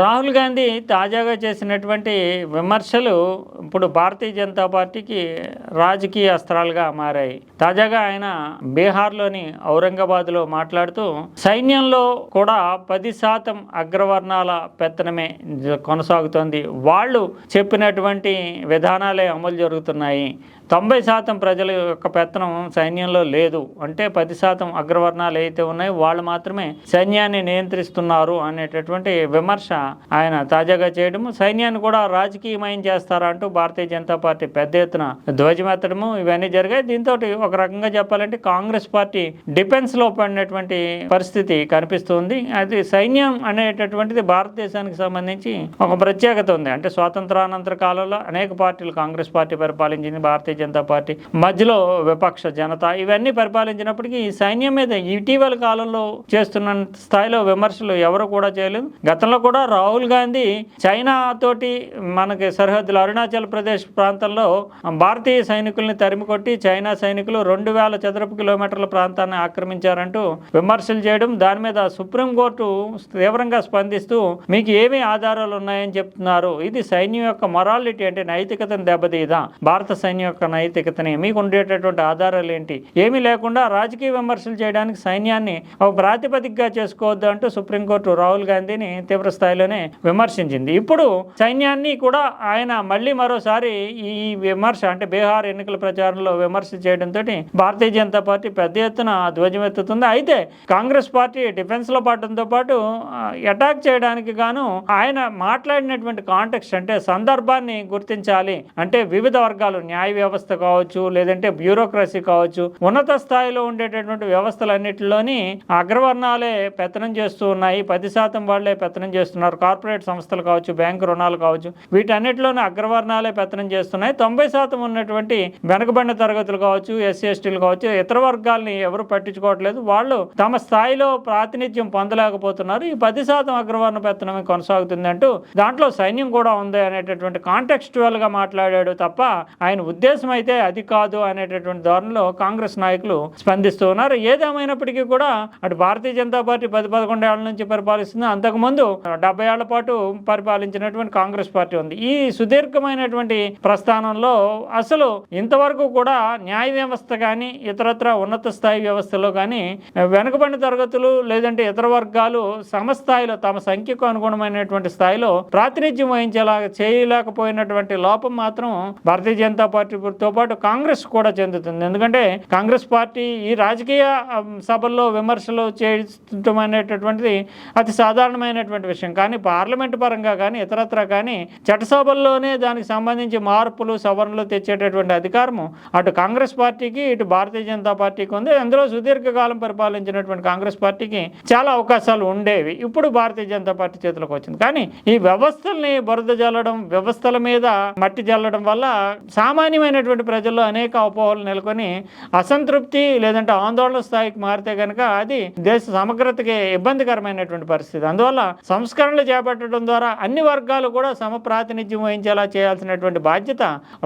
రాహుల్ గాంధీ తాజాగా చేసినటువంటి విమర్శలు ఇప్పుడు భారతీయ జనతా పార్టీకి రాజకీయ అస్త్రాలుగా మారాయి. తాజాగా ఆయన బీహార్లోని ఔరంగాబాద్లో మాట్లాడుతూ సైన్యంలో కూడా పది శాతం అగ్రవర్ణాల పెత్తనమే కొనసాగుతోంది. వాళ్ళు చెప్పినటువంటి విధానాలే అమలు జరుగుతున్నాయి. తొంభై శాతం ప్రజల యొక్క పెత్తనం సైన్యంలో లేదు. అంటే పది శాతం అగ్రవర్ణాలు అయితే ఉన్నాయో వాళ్ళు మాత్రమే సైన్యాన్ని నియంత్రిస్తున్నారు అనేటటువంటి విమర్శ ఆయన తాజాగా చేయడము సైన్యాన్ని కూడా రాజకీయమయం చేస్తారంటూ భారతీయ జనతా పార్టీ పెద్ద ఎత్తున ధ్వజమెత్తడము ఇవన్నీ జరిగాయి. దీంతో ఒక రకంగా చెప్పాలంటే కాంగ్రెస్ పార్టీ డిఫెన్స్లో పడినటువంటి పరిస్థితి కనిపిస్తుంది. అది సైన్యం అనేటటువంటిది భారతదేశానికి సంబంధించి ఒక ప్రత్యేకత ఉంది. అంటే స్వాతంత్రానంతర కాలంలో అనేక పార్టీలు కాంగ్రెస్ పార్టీ పరిపాలించింది భారతీయ జనతా పార్టీ. మధ్యలో విపక్ష జనత ఇవన్నీ పరిపాలించినప్పటికీ ఈ సైన్యం మీద ఇటీవల కాలంలో చేస్తున్న స్థాయిలో విమర్శలు ఎవరు కూడా చేయలేదు. గతంలో కూడా రాహుల్ గాంధీ చైనా తోటి మనకి సరిహద్దులు అరుణాచల్ ప్రదేశ్ ప్రాంతంలో భారతీయ సైనికుల్ని తరిమికొట్టి చైనా సైనికులు రెండు వేల చదరపు కిలోమీటర్ల ప్రాంతాన్ని ఆక్రమించారంటూ విమర్శలు చేయడం దాని మీద సుప్రీంకోర్టు తీవ్రంగా స్పందిస్తూ మీకు ఏమి ఆధారాలు ఉన్నాయని చెప్తున్నారు. ఇది సైన్యం యొక్క మొరాలిటీ అంటే నైతికతను దెబ్బతీదా భారత సైన్యం యొక్క నైతికతని మీకు ఉండేటటువంటి ఆధారాలు ఏంటి? ఏమీ లేకుండా రాజకీయ విమర్శలు చేయడానికి సైన్యాన్ని ఒక ప్రాతిపదికగా చేసుకోవద్దు అంటూ సుప్రీంకోర్టు రాహుల్ గాంధీని తీవ్రస్థాయి స్థాయిలోనే విమర్శించింది. ఇప్పుడు సైన్యాన్ని కూడా ఆయన మళ్ళీ మరోసారి ఈ విమర్శ అంటే బీహార్ ఎన్నికల ప్రచారంలో విమర్శ చేయడంతో భారతీయ జనతా పార్టీ పెద్ద ఎత్తున ధ్వజమెత్తుతుంది అయితే కాంగ్రెస్ పార్టీ డిఫెన్స్లో పడడంతో పాటు అటాక్ చేయడానికి గాను ఆయన మాట్లాడినటువంటి కాంటెక్స్ట్ అంటే సందర్భాన్ని గుర్తించాలి. అంటే వివిధ వర్గాలు న్యాయ వ్యవస్థ కావచ్చు లేదంటే బ్యూరోక్రసీ కావచ్చు ఉన్నత స్థాయిలో ఉండేటటువంటి వ్యవస్థలన్నిటిలోని అగ్రవర్ణాలే పెత్తనం చేస్తూ ఉన్నాయి. పది శాతం వాళ్ళే పెత్తనం చేస్తున్నారు. కార్పొరేట్ సంస్థలు కావచ్చు బ్యాంకు రుణాలు కావచ్చు వీటన్నిటిలోని అగ్రవర్ణాలే పెత్తనం చేస్తున్నాయి. తొంభై శాతం ఉన్నటువంటి వెనకబడిన తరగతులు కావచ్చు ఎస్సీ ఎస్టీలు కావచ్చు ఇతర వర్గాల్ని ఎవరు పట్టించుకోవట్లేదు. వాళ్ళు తమ స్థాయిలో ప్రాతినిధ్యం పొందలేకపోతున్నారు. ఈ పది శాతం అగ్రవర్ణ పెత్తనమే కొనసాగుతుంది అంటూ దాంట్లో సైన్యం కూడా ఉంది అనేటటువంటి కాంటెక్స్చువల్గా మాట్లాడాడు తప్ప ఆయన ఉద్దేశం అయితే అది కాదు అనేటటువంటి ధోరణిలో కాంగ్రెస్ నాయకులు స్పందిస్తూ ఉన్నారు. ఏదేమైనప్పటికీ కూడా అటు భారతీయ జనతా పార్టీ పది పదకొండేళ్ళ నుంచి పరిపాలిస్తుంది. అంతకుముందు డెబ్బై ఏళ్ళ పాటు పరిపాలించినటువంటి కాంగ్రెస్ పార్టీ ఉంది. ఈ సుదీర్ఘమైనటువంటి ప్రస్థానంలో అసలు ఇంతవరకు కూడా న్యాయ వ్యవస్థ కానీ ఇతరత్ర ఉన్నత స్థాయి వ్యవస్థలో కానీ వెనుకబడిన తరగతులు లేదంటే ఇతర వర్గాలు సమస్థాయిలో తమ సంఖ్యకు అనుగుణమైనటువంటి స్థాయిలో ప్రాతినిధ్యం వహించేలా చేయలేకపోయినటువంటి లోపం మాత్రం భారతీయ జనతా పార్టీతో పాటు కాంగ్రెస్ కూడా చెందుతుంది. ఎందుకంటే కాంగ్రెస్ పార్టీ ఈ రాజకీయ సభల్లో విమర్శలు చేయటం అనేటటువంటిది అతి సాధారణమైనటువంటి విషయం. కానీ పార్లమెంటు పరంగా కానీ ఇతరత్ర కానీ చట్టసభల్లోనే దానికి సంబంధించి మార్పులు సవరణలు తెచ్చేటటువంటి అధికారము అటు కాంగ్రెస్ పార్టీకి ఇటు భారతీయ జనతా పార్టీకి ఉంది. అందులో సుదీర్ఘకాలం పరిపాలించినటువంటి కాంగ్రెస్ పార్టీకి చాలా అవకాశాలు ఉండేవి. ఇప్పుడు భారతీయ జనతా పార్టీ చేతులకు వచ్చింది. కానీ ఈ వ్యవస్థల్ని బురద జల్లడం వ్యవస్థల మీద మట్టి జల్లడం వల్ల సామాన్యమైనటువంటి ప్రజల్లో అనేక అపోహలు నెలకొని అసంతృప్తి లేదంటే ఆందోళన స్థాయికి మారితే కనుక అది దేశ సమగ్రతకి ఇబ్బందికరమైనటువంటి పరిస్థితి. అందువల్ల సంస్కరణ సంస్కరణలు చేపట్టడం ద్వారా అన్ని వర్గాలు కూడా సమ ప్రాతినిధ్యం వహించేలా చేయాల్సినటువంటి బాధ్యత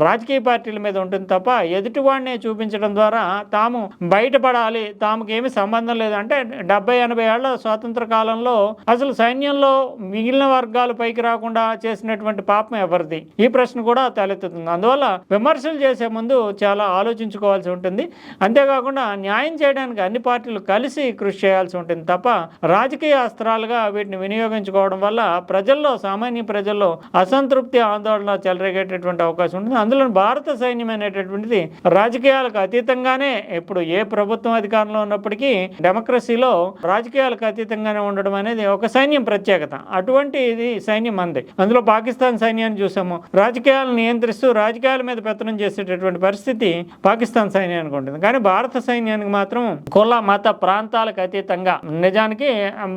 రాజకీయ పార్టీల మీద ఉంటుంది తప్ప ఎదుటివాడిని చూపించడం ద్వారా తాము బయటపడాలి తాముకేమి సంబంధం లేదు. అంటే డెబ్బై ఎనభై ఏళ్ళ స్వాతంత్ర కాలంలో అసలు సైన్యంలో మిగిలిన వర్గాలు పైకి రాకుండా చేసినటువంటి పాపం ఎవరిది? ఈ ప్రశ్న కూడా తలెత్తుతుంది. అందువల్ల విమర్శలు చేసే ముందు చాలా ఆలోచించుకోవాల్సి ఉంటుంది. అంతేకాకుండా న్యాయం చేయడానికి అన్ని పార్టీలు కలిసి కృషి చేయాల్సి ఉంటుంది తప్ప రాజకీయ అస్త్రాలుగా వీటిని వినియోగించుకోవడం వల్ల ప్రజల్లో సామాన్య ప్రజల్లో అసంతృప్తి ఆందోళన చెలరేగేటటువంటి అవకాశం ఉంటుంది. అందులో భారత సైన్యం అనేటటువంటిది రాజకీయాలకు అతీతంగానే ఇప్పుడు ఏ ప్రభుత్వం అధికారంలో ఉన్నప్పటికీ డెమోక్రసీలో రాజకీయాలకు అతీతంగానే ఉండడం అనేది ఒక సైన్యం ప్రత్యేకత. అటువంటి ఇది సైన్యం అంది. అందులో పాకిస్తాన్ సైన్యాన్ని చూసాము. రాజకీయాలను నియంత్రిస్తూ రాజకీయాల మీద పెత్తనం చేసేటటువంటి పరిస్థితి పాకిస్తాన్ సైన్యానికి ఉంటుంది. కానీ భారత సైన్యానికి మాత్రం కుల మత ప్రాంతాలకు అతీతంగా నిజానికి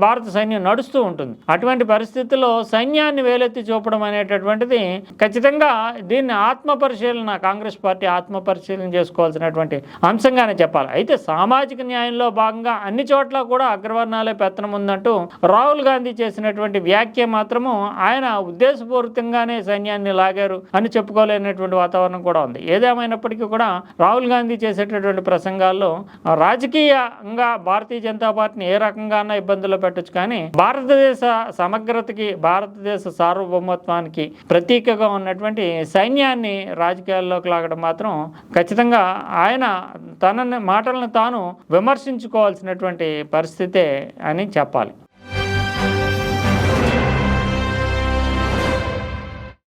భారత సైన్యం నడుస్తూ ఉంటుంది. అటువంటి పరిస్థితుల్లో సైన్యాన్ని వేలెత్తి చూపడం అనేటటువంటిది ఖచ్చితంగా దీన్ని ఆత్మ పరిశీలన కాంగ్రెస్ పార్టీ ఆత్మ పరిశీలన చేసుకోవాల్సినటువంటి అంశంగానే చెప్పాలి. అయితే సామాజిక న్యాయంలో భాగంగా అన్ని చోట్ల కూడా అగ్రవర్ణాలే పెత్తనం ఉందంటూ రాహుల్ గాంధీ చేసినటువంటి వ్యాఖ్య మాత్రము ఆయన ఉద్దేశపూరితంగానే సైన్యాన్ని లాగారు అని చెప్పుకోలేనటువంటి వాతావరణం కూడా ఉంది. ఏదేమైనప్పటికీ కూడా రాహుల్ గాంధీ చేసేటటువంటి ప్రసంగాల్లో రాజకీయంగా భారతీయ జనతా పార్టీని ఏ రకంగా ఇబ్బందుల్లో పెట్టొచ్చు కానీ భారతదేశ సమగ్ర సమగ్రతకి భారతదేశ సార్వభౌమత్వానికి ప్రతీకగా ఉన్నటువంటి సైన్యాన్ని రాజకీయాల్లోకి లాగడం మాత్రం ఖచ్చితంగా ఆయన తన మాటలను తాను విమర్శించుకోవాల్సినటువంటి పరిస్థితే అని చెప్పాలి.